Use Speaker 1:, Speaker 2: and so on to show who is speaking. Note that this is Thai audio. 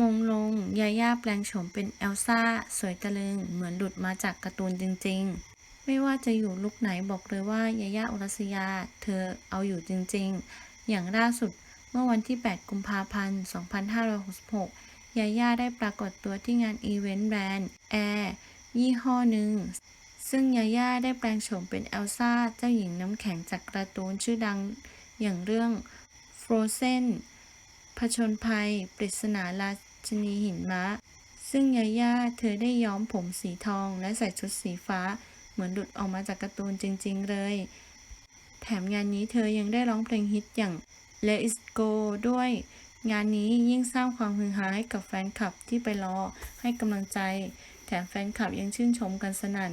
Speaker 1: มงลง ยาย่าแปลงโฉมเป็นเอลซ่า สวยตะลึง เหมือนหลุดมาจากการ์ตูนจริง ๆ ไม่ว่าจะอยู่ลุคไหนบอกเลยว่ายาย่าอุรัสยา เธอเอาอยู่จริง ๆ อย่างล่าสุดเมื่อวันที่ 8 กุมภาพันธ์ 2566 ยาย่าได้ปรากฏตัวที่งานอีเวนต์แบรนด์แอร์ยี่ห้อหนึ่ง ซึ่งยาย่าได้แปลงโฉมเป็นเอลซ่า เจ้าหญิงน้ำแข็งจากการ์ตูนชื่อดังอย่างเรื่อง Frozen ผชนภัย ปริศนารา ชนีหินม้าซึ่งยาย่าเธอได้ย้อมผมสีทองและใส่ชุดสีฟ้า เหมือนหลุดออกมาจากการ์ตูนจริง ๆ เลย แถมงานนี้เธอยังได้ร้องเพลงฮิตอย่าง Let It Go ด้วย งานนี้ยิ่งสร้างความฮือฮาให้กับแฟนคลับที่ไปรอให้กำลังใจ แถมแฟนคลับยังชื่นชมกันสนั่น